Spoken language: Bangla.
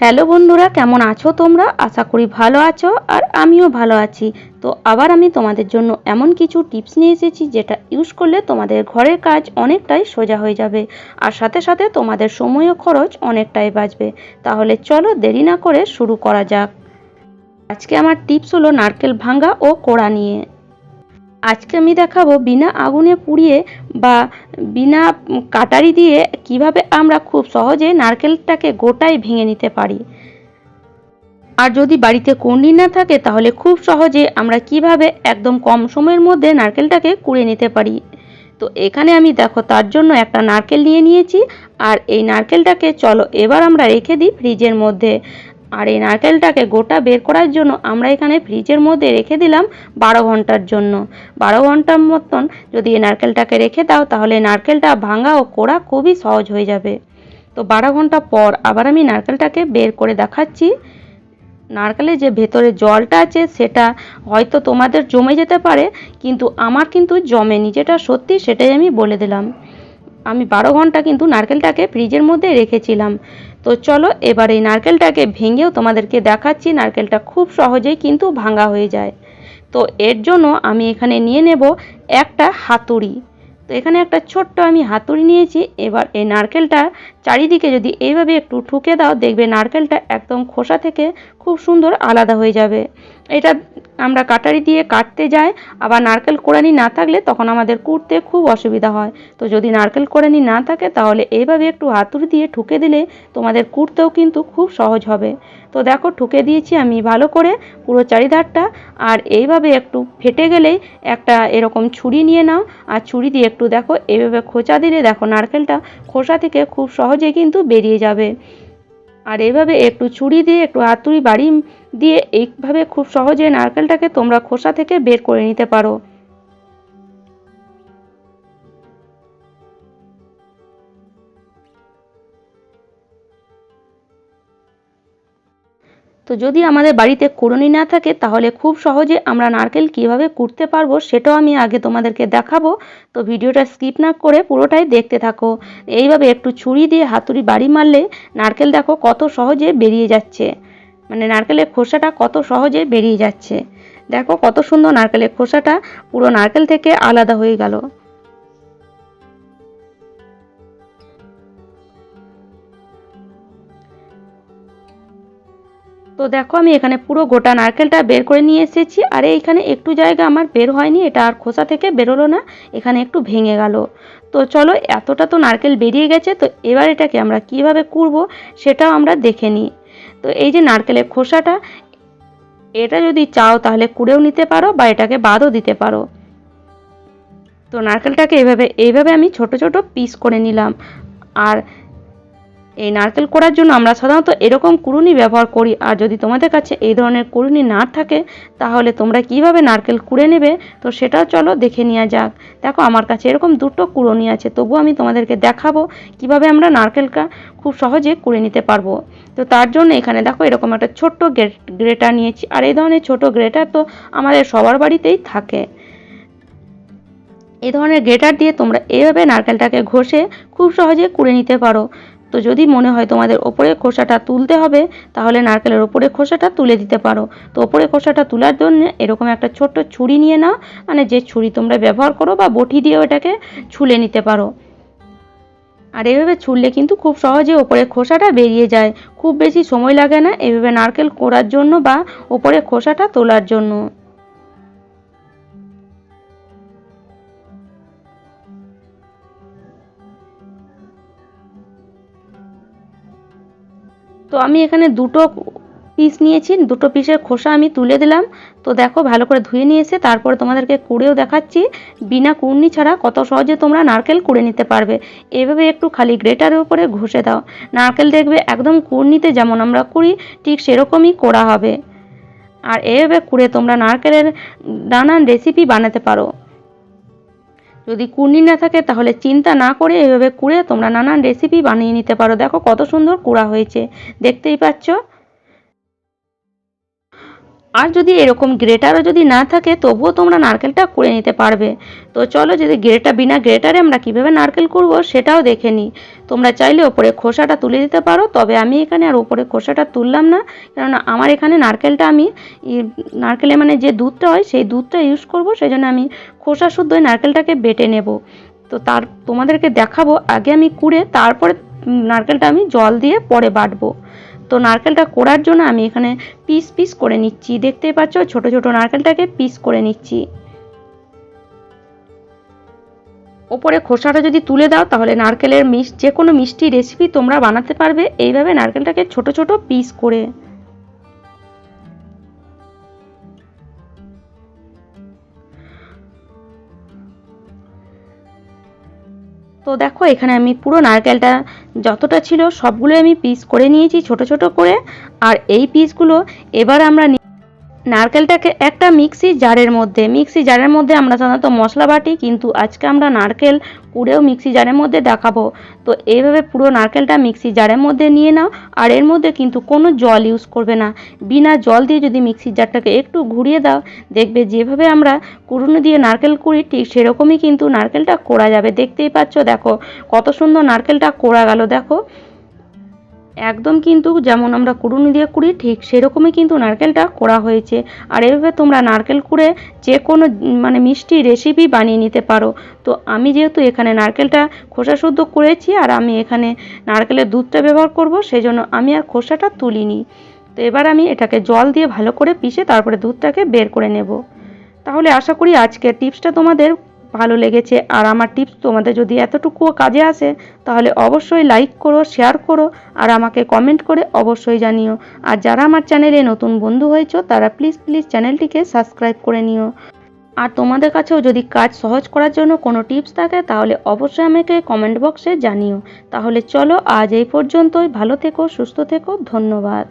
হ্যালো বন্ধুরা, কেমন আছো তোমরা? আশা করি ভালো আছো আর আমিও ভালো আছি। তো আবার আমি তোমাদের জন্য এমন কিছু টিপস নিয়ে এসেছি যেটা ইউজ করলে তোমাদের ঘরের কাজ অনেকটাই সোজা হয়ে যাবে আর সাথে সাথে তোমাদের সময় ও খরচ অনেকটাই বাঁচবে। তাহলে চলো দেরি না করে শুরু করা যাক। আজকে আমার টিপস হলো নারকেল ভাঙ্গা ও কোড়া নিয়ে। আজকে আমি দেখাবো বিনা আগুনে পুড়িয়ে বা বিনা কাটারি দিয়ে কীভাবে আমরা খুব সহজে নারকেলটাকে গোটাই ভেঙে নিতে পারি। আর যদি বাড়িতে কুন্ডি না থাকে, তাহলে খুব সহজে আমরা কীভাবে একদম কম সময়ের মধ্যে নারকেলটাকে কুড়ে নিতে পারি। তো এখানে আমি দেখো, তার জন্য একটা নারকেল নিয়ে নিয়েছি। আর এই নারকেলটাকে চলো, এবার আমরা রেখে দিই ফ্রিজের মধ্যে। আর এই নারকেলটাকে গোটা বের করার জন্য আমরা এখানে ফ্রিজের মধ্যে রেখে দিলাম বারো ঘণ্টার জন্য। বারো ঘণ্টার মতন যদি এই নারকেলটাকে রেখে দাও, তাহলে নারকেলটা ভাঙা ও কোড়া খুবই সহজ হয়ে যাবে। তো বারো ঘণ্টা পর আবার আমি নারকেলটাকে বের করে দেখাচ্ছি। নারকেলের যে ভেতরে জলটা আছে, সেটা হয়তো তোমাদের জমে যেতে পারে, কিন্তু আমার কিন্তু জমেনি। যেটা সত্যি সেটাই আমি বলে দিলাম। আমি বারো ঘণ্টা কিন্তু নারকেলটাকে ফ্রিজের মধ্যে রেখেছিলাম। তো চলো, এবার এই নারকেলটাকে ভেঙেও তোমাদেরকে দেখাচ্ছি। নারকেলটা খুব সহজেই কিন্তু ভাঙা হয়ে যায়। তো এর জন্য আমি এখানে নিয়ে নেব একটা হাতুড়ি। তো এখানে একটা ছোট্ট আমি হাতুড়ি নিয়েছি। এবার এই নারকেলটা চারিদিকে যদি এইভাবে একটু ঠুকে দাও, দেখবে নারকেলটা একদম খোসা থেকে খুব সুন্দর আলাদা হয়ে যাবে। এটা আমরা কাটারি দিয়ে কাটতে যাই, আবার নারকেল কোড়ানি না থাকলে তখন আমাদের কুটতে খুব অসুবিধা হয়। তো যদি নারকেল কোড়ানি না থাকে, তাহলে এইভাবে একটু হাতুড়ি দিয়ে ঠুকে দিলে তোমাদের কুটতেও কিন্তু খুব সহজ হবে। তো দেখো, ঠুকে দিয়েছি আমি ভালো করে পুরো চারিধারটা, আর এইভাবে একটু ফেটে গেলেই একটা এরকম ছুরি নিয়ে নাও। আর ছুরি দিয়ে একটু দেখো, এইভাবে খোঁচা দিলে দেখো নারকেলটা খোসা থেকে খুব সহজে কিন্তু বেরিয়ে যাবে। আর এভাবে একটু ছুরি দিয়ে, একটু হাতুড়ি বাড়ি দিয়ে, এইভাবে খুব সহজে নারকেলটাকে তোমরা খোসা থেকে বের করে নিতে পারো। তো যদি আমাদের বাড়িতে কুড়ুনি না থাকে, তাহলে খুব সহজে আমরা নারকেল কীভাবে কুটতে পারব সেটাও আমি আগে তোমাদেরকে দেখাবো। তো ভিডিওটা স্কিপ না করে পুরোটাই দেখতে থাকো। এইভাবে একটু ছুরি দিয়ে হাতুড়ি বাড়ি মারলে নারকেল দেখো কত সহজে বেরিয়ে যাচ্ছে। মানে নারকেলের খোসাটা কত সহজে বেরিয়ে যাচ্ছে। দেখো কত সুন্দর নারকেলের খোসাটা, পুরো নারকেল থেকে আলাদা হয়ে গেল। তো দেখো আমি এখানে পুরো গোটা নারকেলটা বের করে নিয়ে এসেছি। আর এইখানে একটু জায়গা আমার বের হয়নি, এটা আর খোসা থেকে বেরোলো না, এখানে একটু ভেঙে গেল। তো চলো, এতটা তো নারকেল বেরিয়ে গেছে, তো এবার এটাকে আমরা কীভাবে কুড়বো সেটাও আমরা দেখে নিই। তো এই যে নারকেলের খোসাটা, এটা যদি চাও তাহলে কুড়েও নিতে পারো বা এটাকে বাদও দিতে পারো। তো নারকেলটাকে এইভাবে এইভাবে আমি ছোট ছোট পিস করে নিলাম। আর এই নারকেল করার জন্য আমরা সাধারণত এরকম কুড়ুনি ব্যবহার করি। আর যদি তোমাদের কাছে এই ধরনের কুড়ুনি না থাকে, তাহলে তোমরা কীভাবে নারকেল কুড়ে নেবে? তো সেটাও চলো দেখে নেওয়া যাক। দেখো, আমার কাছে এরকম দুটো কুড়ুনি আছে, তবু আমি তোমাদেরকে দেখাবো কীভাবে আমরা নারকেলটা খুব সহজে কুড়ে নিতে পারব। তো তার জন্য এখানে দেখো, এরকম একটা ছোট্ট গ্রেটার নিয়েছি। আর এই ধরনের ছোট গ্রেটার তো আমাদের সবার বাড়িতেই থাকে। এই ধরনের গ্রেটার দিয়ে তোমরা এইভাবে নারকেলটাকে ঘষে খুব সহজে কুড়ে নিতে পারো। তো যদি মনে হয় তোমাদের ওপরে খোসাটা তুলতে হবে, তাহলে নারকেলের ওপরে খোসাটা তুলে দিতে পারো। তো ওপরে খোসাটা তোলার জন্য এরকম একটা ছোট্ট ছুরি নিয়ে নাও মানে যে ছুরি তোমরা ব্যবহার করো বা বটি দিয়ে ওটাকে ছুলে নিতে পারো। আর এভাবে ছুললে কিন্তু খুব সহজে ওপরে খোসাটা বেরিয়ে যায়। খুব বেশি সময় লাগে না এভাবে নারকেল কোড়ার জন্য বা ওপরে খোসাটা তোলার জন্য। তো আমি এখানে দুটো পিস নিয়েছি, দুটো পিসের খোসা আমি তুলে দিলাম। তো দেখো ভালো করে ধুয়ে নিয়ে এসে তারপরে তোমাদেরকে কুড়েও দেখাচ্ছি। বিনা কুড়নি ছাড়া কত সহজে তোমরা নারকেল কুড়ে নিতে পারবে। এভাবে একটু খালি গ্রেটারের উপরে ঘষে দাও। নারকেল দেখবে একদম কুড়নিতে যেমন আমরা কুড়ি, ঠিক সেরকমই করা হবে। আর এভাবে কুড়ে তোমরা নারকেলের নানান রেসিপি বানাতে পারো। যদি কুড়নি না থাকে, তাহলে চিন্তা না করে এভাবে কুড়ে তোমরা নানান রেসিপি বানিয়ে নিতে পারো। দেখো কত সুন্দর কুড়া হয়েছে। দেখতেই পাচ্ছ? আর যদি এরকম গ্রেটারও যদি না থাকে, তবুও তোমরা নারকেলটা করে নিতে পারবে। তো চলো যদি গ্রেটার বিনা গ্রেটারে আমরা কীভাবে নারকেল করব সেটাও দেখে নিই। তোমরা চাইলে ওপরে খোসাটা তুলে দিতে পারো, তবে আমি এখানে আর ওপরে খোসাটা তুললাম না, কেননা আমার এখানে নারকেলটা আমি নারকেলে মানে যে দুধটা হয় সেই দুধটা ইউজ করব সেই জন্য আমি খোসা শুদ্ধ ওই নারকেলটাকে বেটে নেব। তো তার, তোমাদেরকে দেখাবো, আগে আমি কুড়ে তারপরে নারকেলটা আমি জল দিয়ে পরে বাটবো। তো নারকেলটা কোড়ার জন্য আমি এখানে পিস পিস করে নিচ্ছি। দেখতেই পাচ্ছ, ছোট ছোট নারকেলটাকে পিস করে নিচ্ছি। ওপরে খোসাটা যদি তুলে দাও, তাহলে নারকেলের মিষ্টি যে কোনো মিষ্টি রেসিপি তোমরা বানাতে পারবে। এইভাবে নারকেলটাকে ছোট ছোট পিস করে। তো দেখো, এখানে আমি পুরো নারকেলটা যতটা ছিল সবগুলো আমি পিস করে নিয়েছি, ছোট ছোট করে। আর এই পিসগুলো এবার আমরা নারকেলটাকে একটা মিক্সি জারের মধ্যে, মিক্সি জারের মধ্যে আমরা সাধারণত মশলা বাটি, কিন্তু আজকে আমরা নারকেল কুড়েও মিক্সি জারের মধ্যে দেখাবো। তো এইভাবে পুরো নারকেলটা মিক্সি জারের মধ্যে নিয়ে নাও, আর এর মধ্যে কিন্তু কোনো জল ইউজ করবে না। বিনা জল দিয়ে যদি মিক্সি জারটাকে একটু ঘুরিয়ে দাও, দেখবে যেভাবে আমরা কুড়ুনি দিয়ে নারকেল কুড়ি, ঠিক সেরকমই কিন্তু নারকেলটা কোড়া যাবে। দেখতেই পাচ্ছ, দেখো, কত সুন্দর নারকেলটা কোড়া গেল, দেখো। একদম কিন্তু যেমন আমরা কুড়ুনি দিয়ে কুড়ি, ঠিক সেরকমই কিন্তু নারকেলটা করা হয়েছে। আর এভাবে তোমরা নারকেল কুড়ে যে কোনো মানে মিষ্টি রেসিপি বানিয়ে নিতে পারো। তো আমি যেহেতু এখানে নারকেলটা খোসা শুদ্ধ করেছি আর আমি এখানে নারকেলের দুধটা ব্যবহার করব সেই জন্য আমি আর খোসাটা তুলিনি। তো এবার আমি এটাকে জল দিয়ে ভালো করে পিষে তারপরে দুধটাকে বের করে নেব। তাহলে আশা করি আজকের টিপসটা তোমাদের ভালো লেগেছে। আর আমার টিপস তোমাদের যদি এতটুকুও কাজে আসে, তাহলে অবশ্যই লাইক করো শেয়ার করো, আর আমাকে কমেন্ট করে অবশ্যই জানিও। আর যারা আমার চ্যানেলে নতুন বন্ধু হয়েছো, তারা প্লিজ প্লিজ চ্যানেলটিকে সাবস্ক্রাইব করে নিও। আর তোমাদের কাছেও যদি কাজ সহজ করার জন্য কোনো টিপস থাকে, তাহলে অবশ্যই আমাকে কমেন্ট বক্সে জানিও। তাহলে চলো আজ এই পর্যন্তই। ভালো থেকো, সুস্থ থেকো, ধন্যবাদ।